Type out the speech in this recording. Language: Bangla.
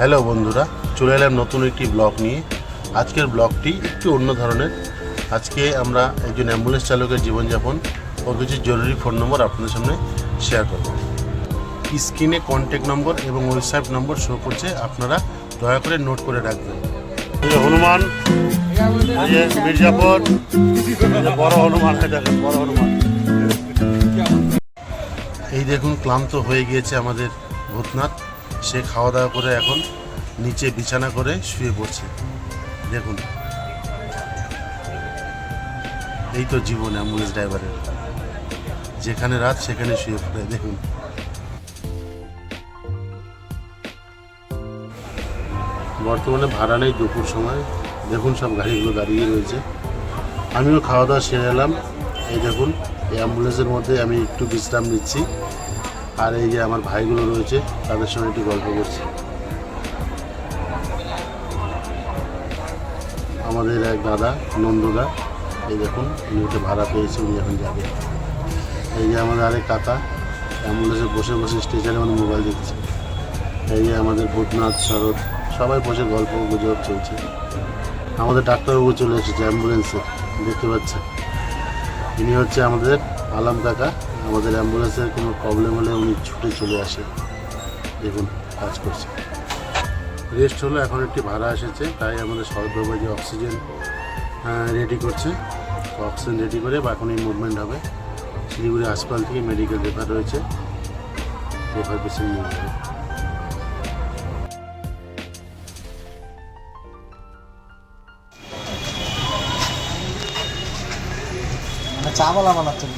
হ্যালো বন্ধুরা, চলে এলাম নতুন একটি ব্লগ নিয়ে। আজকের ব্লগটি একটু অন্য ধরনের। আজকে আমরা একজন অ্যাম্বুলেন্স চালকের জীবনযাপন ও কিছু জরুরি ফোন নম্বর আপনাদের সামনে শেয়ার করব। স্ক্রিনে কন্ট্যাক্ট নম্বর এবং ওয়েবসাইট নম্বর শো করছে, আপনারা দয়া করে নোট করে রাখবেন। হনুমান মির্জাপুর বড় হনুমান বড় হনুমান। এই দেখুন, ক্লান্ত হয়ে গিয়েছে আমাদের ভূতনাথ। সে খাওয়া দাওয়া করে এখন নিচে বিছানা করে শুয়ে পড়ছে। দেখুন। এই তো জীবন অ্যাম্বুলেন্স ড্রাইভারের। যেখানে রাত, সেখানে শুয়ে পড়ে, দেখুন। বর্তমানে ভাড়া নেই দুপুর সময়। দেখুন সব গাড়িগুলো দাঁড়িয়ে রয়েছে। আমিও খাওয়া দাওয়া সেরে এলাম। এই দেখুন, এই অ্যাম্বুলেন্সের মধ্যে আমি একটু বিশ্রাম নিচ্ছি। আর এই যে আমার ভাইগুলো রয়েছে, তাদের সঙ্গে একটু গল্প করছি। আমাদের এক দাদা, নন্দদা, এই দেখুন, উনি ওটা ভাড়া পেয়েছে, উনি এখন যাবে। এই যে আমাদের আরেক কাকা অ্যাম্বুলেন্সে বসে বসে স্টেশনে মানে মোবাইল দেখছে। এই যে আমাদের ভূতনাথ, শরৎ, সবাই বসে গল্প গুজব চলছে। আমাদের ডাক্তারবাবু চলে এসেছে, অ্যাম্বুলেন্সে, দেখতে পাচ্ছে ইনি হচ্ছে আমাদের আলাম কাকা আমাদের অ্যাম্বুলেন্সের কোনো প্রবলেম হলে উনি ছুটে চলে আসে। দেখুন, কাজ করছে। রেস্ট হলো, এখন একটি ভাড়া এসেছে, তাই আমাদের সর্বভাবে যে অক্সিজেন রেডি করছে অক্সিজেন রেডি করে বা এখন এই মুভমেন্ট হবে। শিলিগুড়ি হাসপাতাল থেকে মেডিকেল রেফার রয়েছে রেফার পেশেন্ট নিয়ে যাবে চা বলা বানাচ্ছেন।